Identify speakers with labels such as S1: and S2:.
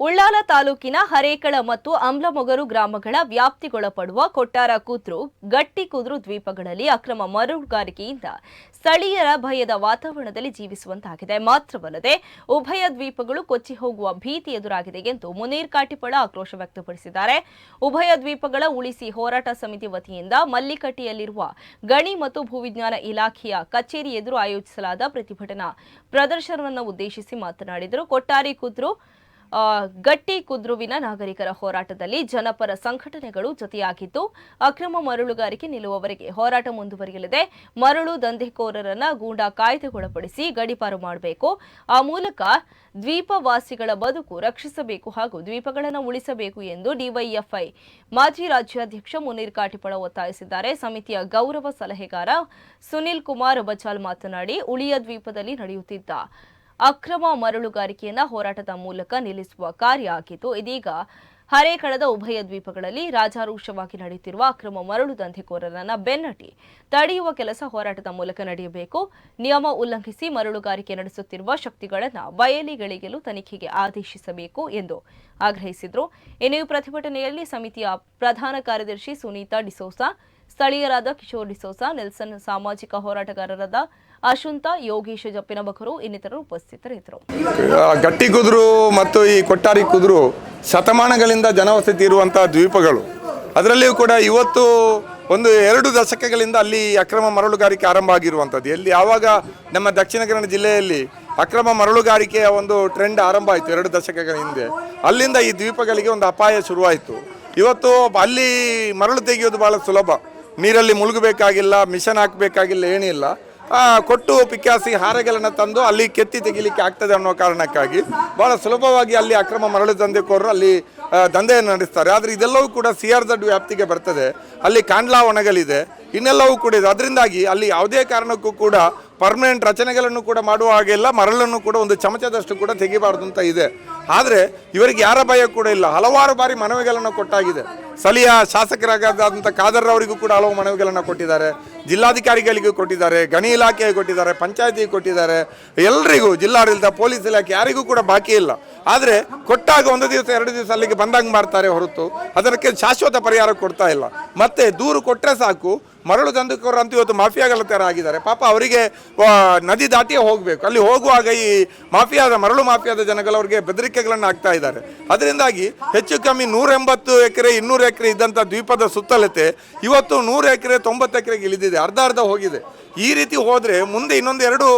S1: ಉಳ್ಳಾಲ ತಾಲೂಕಿನ ಹರೇಕಳ ಮತ್ತು ಅಮ್ಲಮೊಗರು ಗ್ರಾಮಗಳ ವ್ಯಾಪ್ತಿಗೊಳಪಡುವ ಕೊಟ್ಟಾರ ಕೂತ್ರು ಗಟ್ಟಿ ಕುದುರು ದ್ವೀಪಗಳಲ್ಲಿ ಅಕ್ರಮ ಮರುಗಾರಿಕೆಯಿಂದ ಸ್ಥಳೀಯರ ಭಯದ ವಾತಾವರಣದಲ್ಲಿ ಜೀವಿಸುವಂತಾಗಿದೆ. ಮಾತ್ರವಲ್ಲದೆ ಉಭಯ ದ್ವೀಪಗಳು ಕೊಚ್ಚಿ ಹೋಗುವ ಭೀತಿ ಎದುರಾಗಿದೆ ಎಂದು ಮುನೀರ್ ಕಾಟಿಪಳ ಆಕ್ರೋಶ ವ್ಯಕ್ತಪಡಿಸಿದ್ದಾರೆ. ಉಭಯ ದ್ವೀಪಗಳ ಉಳಿಸಿ ಹೋರಾಟ ಸಮಿತಿ ವತಿಯಿಂದ ಮಲ್ಲಿಕಟ್ಟಿಯಲ್ಲಿರುವ ಗಣಿ ಮತ್ತು ಭೂವಿಜ್ಞಾನ ಇಲಾಖೆಯ ಕಚೇರಿ ಎದುರು ಆಯೋಜಿಸಲಾದ ಪ್ರತಿಭಟನಾ ಪ್ರದರ್ಶನವನ್ನು ಉದ್ದೇಶಿಸಿ ಮಾತನಾಡಿದರು. ಕೊಟ್ಟಾರಿ ಕುದ್ರು ಗಟ್ಟಿ ಕುದ್ರುವಿನ ನಾಗರಿಕರ ಹೋರಾಟದಲ್ಲಿ ಜನಪರ ಸಂಘಟನೆಗಳು ಜೊತೆಯಾಗಿದ್ದು ಅಕ್ರಮ ಮರಳುಗಾರಿಕೆ ನಿಲ್ಲುವವರೆಗೆ ಹೋರಾಟ ಮುಂದುವರಿಯಲಿದೆ. ಮರಳು ದಂಧೆಕೋರರನ್ನ ಗೂಂಡಾ ಕಾಯ್ದೆಗೊಳಪಡಿಸಿ ಗಡಿಪಾರು ಮಾಡಬೇಕು. ಆ ಮೂಲಕ ದ್ವೀಪವಾಸಿಗಳ ಬದುಕು ರಕ್ಷಿಸಬೇಕು ಹಾಗೂ ದ್ವೀಪಗಳನ್ನು ಉಳಿಸಬೇಕು ಎಂದು ಡಿವೈಎಫ್ಐ ಮಾಜಿ ರಾಜ್ಯಾಧ್ಯಕ್ಷ ಮುನೀರ್ ಕಾಟಿಪಳ ಒತ್ತಾಯಿಸಿದ್ದಾರೆ. ಸಮಿತಿಯ ಗೌರವ ಸಲಹೆಗಾರ ಸುನಿಲ್ ಕುಮಾರ್ ಬಚಾಲ್ ಮಾತನಾಡಿ, ಉಳಿಯ ದ್ವೀಪದಲ್ಲಿ ನಡೆಯುತ್ತಿದ್ದ ಅಕ್ರಮ ಮರಳುಗಾರಿಕೆಯನ್ನ ಹೋರಾಟದ ಮೂಲಕ ನಿಲ್ಲಿಸುವ ಕಾರ್ಯ ಆಗಿತ್ತು ಇದೀಗ ಹರೇಕಳದ ಉಭಯ ದ್ವೀಪಗಳಲ್ಲಿ ರಾಜಾರೋಷವಾಗಿ ನಡೆಯುತ್ತಿರುವ ಅಕ್ರಮ ಮರಳು ದಂಧೆಕೋರರನ್ನ ಬೆನ್ನಟ್ಟಿ ತಡೆಯುವ ಕೆಲಸ ಹೋರಾಟದ ಮೂಲಕ ನಡೆಯಬೇಕು. ನಿಯಮ ಉಲ್ಲಂಘಿಸಿ ಮರಳುಗಾರಿಕೆ ನಡೆಸುತ್ತಿರುವ ಶಕ್ತಿಗಳನ್ನು ಬಯಲಿಗಳಿಗೆಲು ತನಿಖೆಗೆ ಆದೇಶಿಸಬೇಕು ಎಂದು ಆಗ್ರಹಿಸಿದರು. ಇನ್ನು ಪ್ರತಿಭಟನೆಯಲ್ಲಿ ಸಮಿತಿಯ ಪ್ರಧಾನ ಕಾರ್ಯದರ್ಶಿ ಸುನೀತಾ ಡಿಸೋಸಾ ಸ್ಥಳೀಯರಾದ ಕಿಶೋರ್ ಡಿಸೋಸ, ನೆಲ್ಸನ್ ಸಾಮಾಜಿಕ ಹೋರಾಟಗಾರರಾದ ಅಶುಂತ, ಯೋಗೀಶ್ ಜಪ್ಪಿನಬಕರು ಇನ್ನಿತರರು ಉಪಸ್ಥಿತರಿದ್ದರು.
S2: ಗಟ್ಟಿ ಕುದುರು ಮತ್ತು ಈ ಕೊಟ್ಟಾರಿ ಕುದುರು ಶತಮಾನಗಳಿಂದ ಜನವಸತಿ ಇರುವಂತಹ ದ್ವೀಪಗಳು. ಅದರಲ್ಲಿಯೂ ಕೂಡ ಇವತ್ತು ಒಂದು ಎರಡು ದಶಕಗಳಿಂದ ಅಲ್ಲಿ ಅಕ್ರಮ ಮರಳುಗಾರಿಕೆ ಆರಂಭ ಆಗಿರುವಂಥದ್ದು. ಎಲ್ಲಿ ಯಾವಾಗ ನಮ್ಮ ದಕ್ಷಿಣ ಕನ್ನಡ ಜಿಲ್ಲೆಯಲ್ಲಿ ಅಕ್ರಮ ಮರಳುಗಾರಿಕೆಯ ಒಂದು ಟ್ರೆಂಡ್ ಆರಂಭ ಆಯಿತು ಎರಡು ದಶಕಗಳ ಹಿಂದೆ. ಅಲ್ಲಿಂದ ಈ ದ್ವೀಪಗಳಿಗೆ ಒಂದು ಅಪಾಯ ಶುರುವಾಯಿತು. ಇವತ್ತು ಅಲ್ಲಿ ಮರಳು ತೆಗೆಯೋದು ಭಾಳ ಸುಲಭ. ನೀರಲ್ಲಿ ಮುಳುಗಬೇಕಾಗಿಲ್ಲ, ಮಿಷನ್ ಹಾಕಬೇಕಾಗಿಲ್ಲ ಏನಿಲ್ಲ ಕೊಟ್ಟು ಪಿಕ್ಕಾಸಿ ಹಾರೆಗಳನ್ನು ತಂದು ಅಲ್ಲಿ ಕೆತ್ತಿ ತೆಗಿಲಿಕ್ಕೆ ಆಗ್ತದೆ ಅನ್ನೋ ಕಾರಣಕ್ಕಾಗಿ ಭಾಳ ಸುಲಭವಾಗಿ ಅಲ್ಲಿ ಅಕ್ರಮ ಮರಳು ದಂಧೆಕೋರರು ಅಲ್ಲಿ ದಂಧೆಯನ್ನು ನಡೆಸ್ತಾರೆ. ಆದರೆ ಇದೆಲ್ಲವೂ ಕೂಡ ಸಿ ಆರ್ ದಡ್ ವ್ಯಾಪ್ತಿಗೆ ಬರ್ತದೆ. ಅಲ್ಲಿ ಕಾಂಡ್ಲಾ ಒಣಗಲಿದೆ. ಇನ್ನೆಲ್ಲವೂ ಕೂಡ ಇದೆ. ಅದರಿಂದಾಗಿ ಅಲ್ಲಿ ಯಾವುದೇ ಕಾರಣಕ್ಕೂ ಕೂಡ ಪರ್ಮನೆಂಟ್ ರಚನೆಗಳನ್ನು ಕೂಡ ಮಾಡುವ ಹಾಗೆಲ್ಲ ಮರಳನ್ನು ಕೂಡ ಒಂದು ಚಮಚದಷ್ಟು ಕೂಡ ತೆಗಿಬಾರ್ದು ಅಂತ ಇದೆ. ಆದರೆ ಇವರಿಗೆ ಯಾರ ಭಯ ಕೂಡ ಇಲ್ಲ. ಹಲವಾರು ಬಾರಿ ಮನವಿಗಳನ್ನು ಕೊಟ್ಟಾಗಿದೆ. ಸ್ಥಳೀಯ ಶಾಸಕರಾಗಾದಂಥ ಖಾದರ್ ಅವರಿಗೂ ಕೂಡ ಹಲವು ಮನವಿಗಳನ್ನು ಕೊಟ್ಟಿದ್ದಾರೆ, ಜಿಲ್ಲಾಧಿಕಾರಿಗಳಿಗೂ ಕೊಟ್ಟಿದ್ದಾರೆ, ಗಣಿ ಇಲಾಖೆಗೆ ಕೊಟ್ಟಿದ್ದಾರೆ, ಪಂಚಾಯತಿಗೆ ಕೊಟ್ಟಿದ್ದಾರೆ. ಎಲ್ಲರಿಗೂ ಜಿಲ್ಲಾಡಳಿತ, ಪೊಲೀಸ್ ಇಲಾಖೆ ಯಾರಿಗೂ ಕೂಡ ಬಾಕಿ ಇಲ್ಲ. ಆದರೆ ಕೊಟ್ಟಾಗ ಒಂದು ದಿವಸ, ಎರಡು ದಿವಸ ಅಲ್ಲಿಗೆ ಬಂದಂಗೆ ಮಾಡ್ತಾರೆ ಹೊರತು. ಅದಕ್ಕೆ ಶಾಶ್ವತ ಪರಿಹಾರ ಕೊಡ್ತಾ ಇಲ್ಲ. ಮತ್ತೆ ದೂರು ಕೊಟ್ಟರೆ ಸಾಕು. ಮರಳು ದಂಧೆಕೋರು ಅಂತೂ ಇವತ್ತು ಮಾಫಿಯಾಗಳ ಥರ ಆಗಿದ್ದಾರೆ. ಪಾಪ ಅವರಿಗೆ ನದಿ ದಾಟಿಯೇ ಹೋಗಬೇಕು. ಅಲ್ಲಿ ಹೋಗುವಾಗ ಈ ಮಾಫಿಯಾದ, ಮರಳು ಮಾಫಿಯಾದ ಜನಗಳು ಅವರಿಗೆ ಬೆದರಿಕೆಗಳನ್ನು ಆಗ್ತಾ ಇದ್ದಾರೆ. ಅದರಿಂದಾಗಿ ಹೆಚ್ಚು ಕಮ್ಮಿ ನೂರ ಎಂಬತ್ತು ಎಕರೆ, ಇನ್ನೂರು ಎಕರೆ ಇದ್ದಂಥ ದ್ವೀಪದ ಸುತ್ತಲತೆ ಇವತ್ತು ನೂರು ಎಕರೆ, ತೊಂಬತ್ತು ಎಕರೆಗೆ ಇಳಿದಿದೆ. ಅರ್ಧ ಅರ್ಧ ಹೋಗಿದೆ. ಈ ರೀತಿ ಹೋದರೆ ಮುಂದೆ ಇನ್ನೊಂದು ಎರಡು